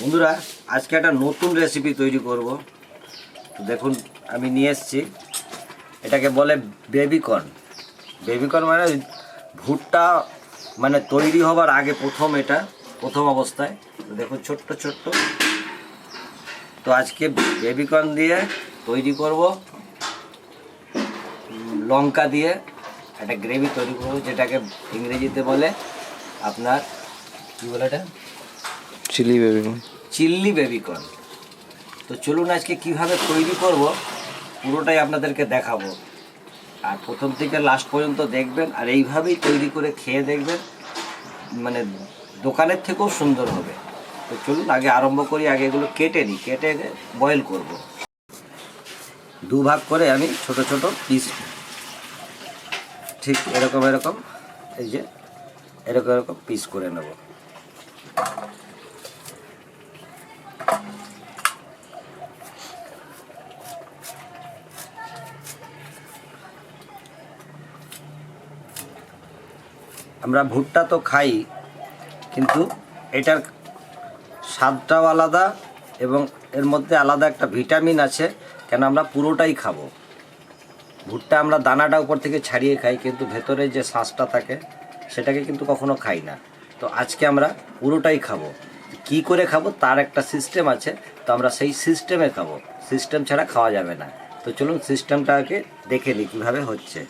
বন্ধুরা, আজকে একটা নতুন রেসিপি তৈরি করব। তো দেখুন, আমি নিয়ে এসেছি। এটাকে বলে বেবিকর্ন বেবিকর্ন মানে ভুট্টা মানে তৈরি হবার আগে প্রথম এটা, প্রথম অবস্থায়। তো দেখুন, ছোট্ট ছোট্ট। তো আজকে বেবিকর্ন দিয়ে তৈরি করব। লঙ্কা দিয়ে একটা গ্রেভি তৈরি করব, যেটাকে ইংরেজিতে বলে আপনার, কী বলে এটা? চিলি বেবি চিল্লি বেবিকর্ন তো চলুন আজকে কীভাবে তৈরি করব, পুরোটাই আপনাদেরকে দেখাবো। আর প্রথম থেকে লাস্ট পর্যন্ত দেখবেন, আর এইভাবেই তৈরি করে খেয়ে দেখবেন মানে দোকানের থেকেও সুন্দর হবে। তো চলুন আগে আরম্ভ করি, আগে এগুলো কেটে নিই, কেটে বয়েল করব। দু ভাগ করে আমি ছোট ছোট পিস ঠিক এরকম এরকম, এই যে এরকম এরকম পিস করে নেব। আমরা ভুট্টা তো খাই, কিন্তু এটার স্বাদটাও আলাদা এবং এর মধ্যে আলাদা একটা ভিটামিন আছে, কেন আমরা পুরোটাই খাব। ভুট্টা আমরা দানাটা উপর থেকে ছাড়িয়ে খাই, কিন্তু ভেতরে যে শ্বাসটা থাকে, সেটাকে কিন্তু কখনো খাই না। তো আজকে আমরা পুরোটাই খাব। কি করে খাব? তার একটা সিস্টেম আছে, তো আমরা সেই সিস্টেমে খাব। সিস্টেম ছাড়া খাওয়া যাবে না। তো চলুন সিস্টেমটাকে দেখে নিই কীভাবে হচ্ছে।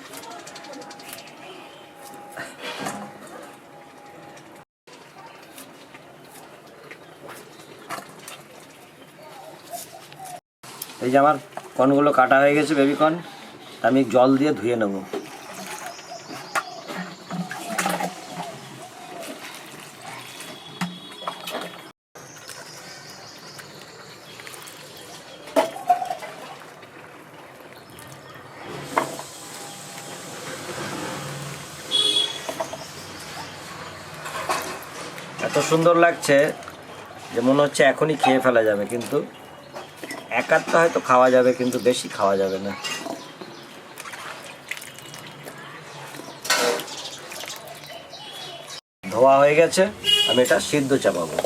এই যে আমার কর্নগুলো কাটা হয়ে গেছে বেবি কর্ন আমি জল দিয়ে ধুয়ে নেব। এত সুন্দর লাগছে যে মনে হচ্ছে এখনই খেয়ে ফেলা যাবে, কিন্তু একারটা হয়তো খাওয়া যাবে, কিন্তু বেশি খাওয়া যাবে না। ধোয়া হয়ে গেছে, আমি এটা সিদ্ধ চাপাবো।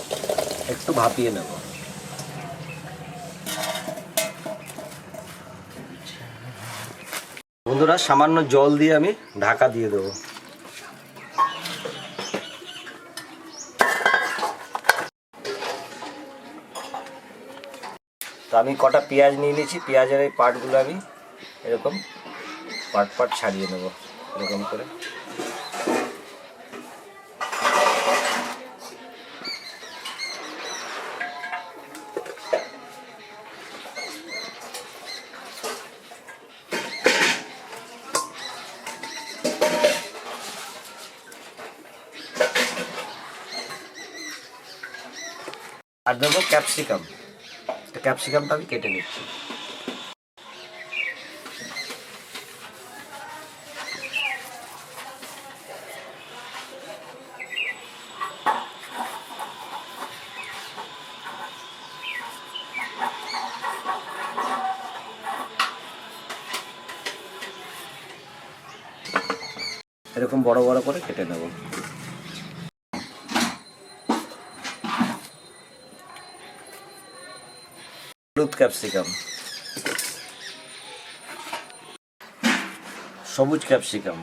একটু ভাপিয়ে নেব। বন্ধুরা, সামান্য জল দিয়ে আমি ঢাকা দিয়ে দেবো। আমি কটা পেঁয়াজ নিয়ে নিয়েছি, পেঁয়াজের এই পাটগুলো আমি এরকম পাট পাট ছাড়িয়ে নেব, এরকম করে। আর দেবো ক্যাপসিকাম। ক্যাপসিকামটা আমি কেটে নিচ্ছি। এরকম বড় বড় করে কেটে নেব। হলুদ ক্যাপসিকাম। সবুজ ক্যাপসিকাম।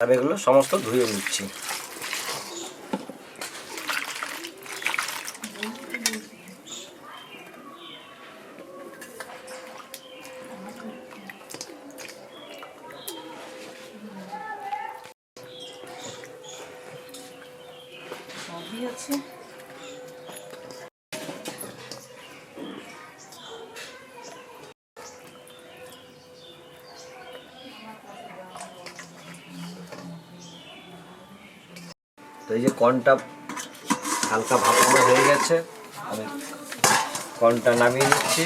আর এগুলো সমস্ত ধুয়ে নিচ্ছি। তো এই যে কর্নটা হালকা ভাপানো হয়ে গেছে, আমি কর্নটা নামিয়ে নিচ্ছি।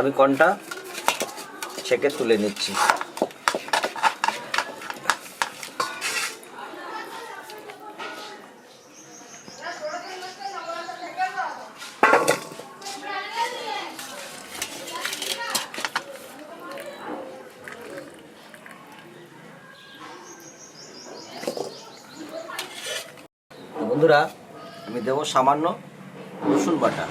আমি কর্নটা ছেঁকে তুলে নিচ্ছি বন্ধুরা আমি দেবো সামান্য রসুন বাটা।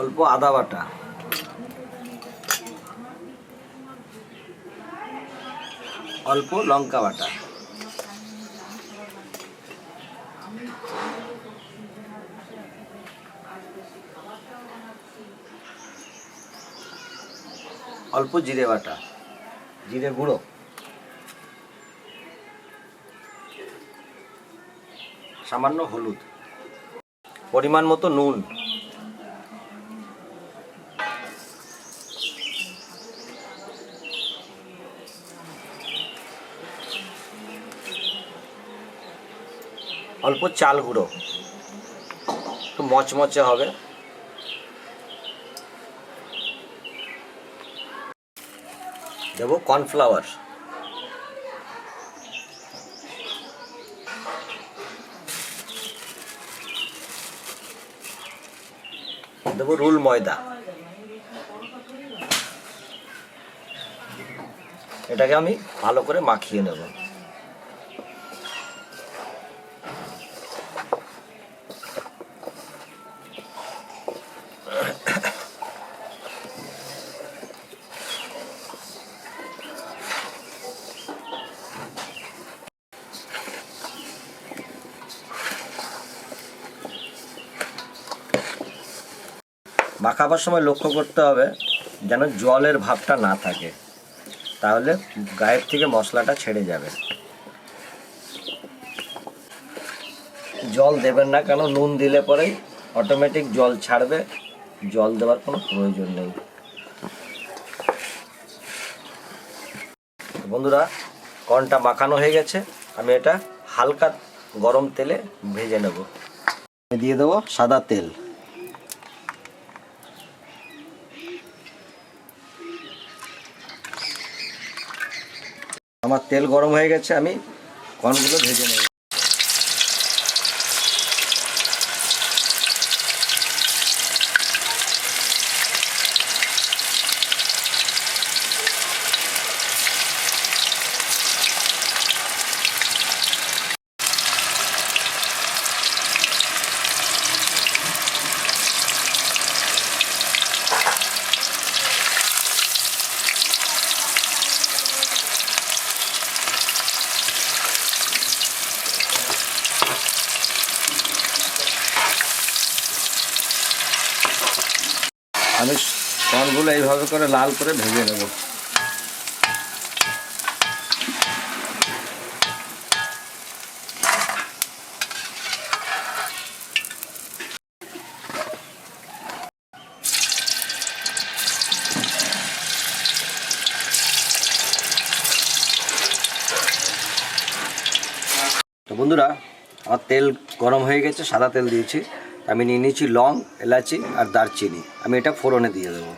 অল্প আদা বাটা। অল্প লঙ্কা বাটা। অল্প জিরে বাটা। জিরে গুঁড়ো। সামান্য হলুদ। পরিমাণ মতো নুন। অল্প চাল গুঁড়ো। একটু মচমচে হবে। দেবো কর্নফ্লাওয়ার। দেবো রুল ময়দা। এটাকে আমি ভালো করে মাখিয়ে নেব। মাখাবার সময় লক্ষ্য করতে হবে যেন জলের ভাবটা না থাকে। তাহলে গায়ের থেকে মশলাটা ছেড়ে যাবে। জল দেবেন না কেন? নুন দিলে পরেই অটোমেটিক জল ছাড়বে। জল দেওয়ার কোনো প্রয়োজন নেই। বন্ধুরা কর্নটা মাখানো হয়ে গেছে। আমি এটা হালকা গরম তেলে ভেজে নেব। দিয়ে দেবো সাদা তেল। আমার তেল গরম হয়ে গেছে আমি কর্নগুলো ভেজে নেব আমি কর্নগুলো এইভাবে করে লাল করে ভেজে নেব। বন্ধুরা, আমার তেল গরম হয়ে গেছে, সাদা তেল দিয়েছি। আমি নিয়ে নিয়েছি লং, এলাচি আর দারচিনি। আমি এটা ফোড়নে দিয়ে দেবো।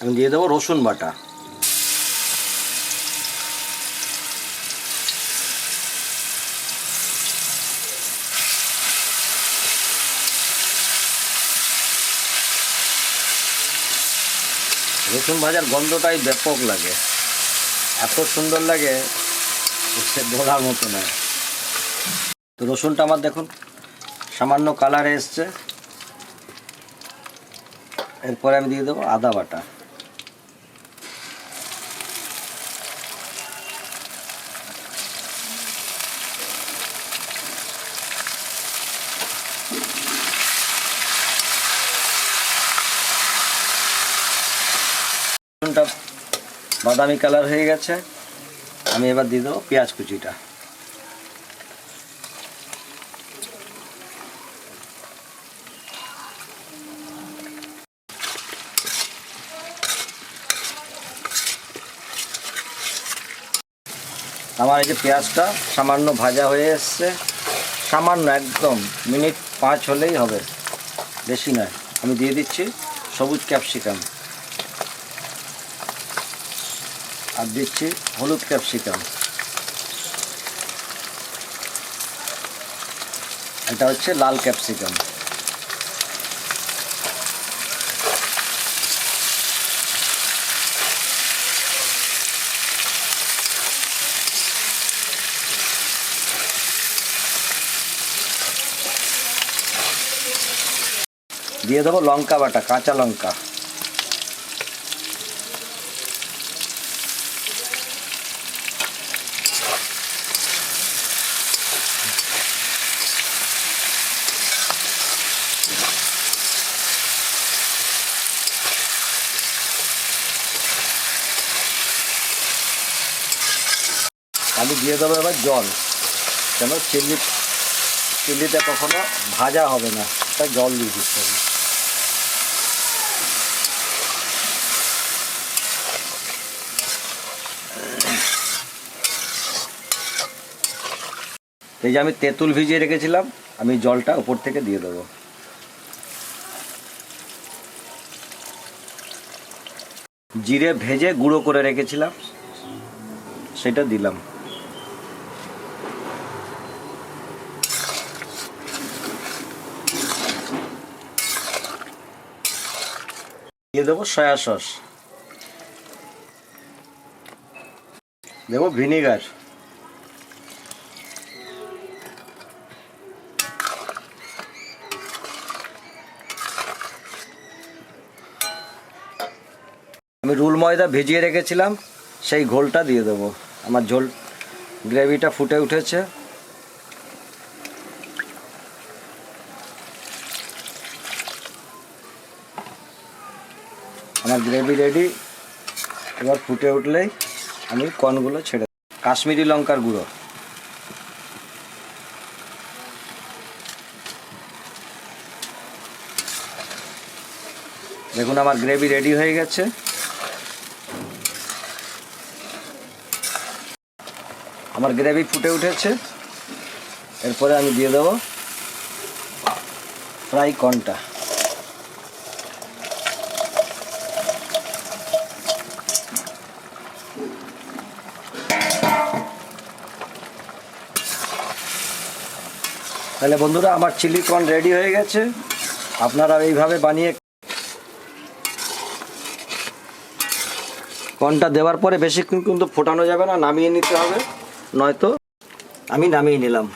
আমি দিয়ে দেবো রসুন বাটা। রসুন ভাজার গন্ধটাই ব্যাপক লাগে। এত সুন্দর লাগে, সে বলার মতো নয়। তো রসুনটা আমার দেখুন, সামান্য কালারে এসছে। এরপরে আমি দিয়ে দেবো আদা বাটা। রসুনটা বাদামি কালার হয়ে গেছে। আমি এবার দিয়ে দেবো পেঁয়াজ কুচিটা। আমার এই যে পেঁয়াজটা সামান্য ভাজা হয়ে এসছে। সামান্য একদম মিনিট পাঁচ হলেই হবে। বেশি নয়। আমি দিয়ে দিচ্ছি সবুজ ক্যাপসিকাম। আর দিচ্ছি হলুদ ক্যাপসিকাম। এটা হচ্ছে লাল ক্যাপসিকাম। দিয়ে দেবো লঙ্কা বাটা কাঁচা লঙ্কা। আমি দিয়ে দেবো এবার জল। কেন চিল্লি, চিল্লিতে কখনো ভাজা হবে না, তাই জল দিয়ে দিতে হবে। এই যে আমি তেঁতুল ভিজিয়ে রেখেছিলাম, আমি জলটা উপর থেকে দিয়ে দেবো। জিরে ভেজে গুঁড়ো করে রেখেছিলাম, সেটা দিলাম। দিয়ে দেবো সয়া সস। দেবো ভিনিগার। আমি রুল ময়দা ভিজিয়ে রেখেছিলাম, সেই ঘোলটা দিয়ে দেবো। আমার ঝোল গ্রেভিটা ফুটে উঠেছে। আমার গ্রেভি রেডি এবার ফুটে উঠলেই আমি কর্নগুলো ছেড়ে। কাশ্মীরি লঙ্কার গুঁড়ো। দেখুন আমার গ্রেভি রেডি হয়ে গেছে। আমার গ্রেভি ফুটে উঠেছে। এরপরে আমি দিয়ে দেবো ফ্রাই কর্নটা তাহলে বন্ধুরা, আমার চিলি কর্ন রেডি হয়ে গেছে। আপনারা এইভাবে বানিয়ে কর্নটা দেওয়ার পরে বেশিক্ষণ কিন্তু ফোটানো যাবে না, নামিয়ে নিতে হবে। নয়তো আমি নামিয়ে নিলাম।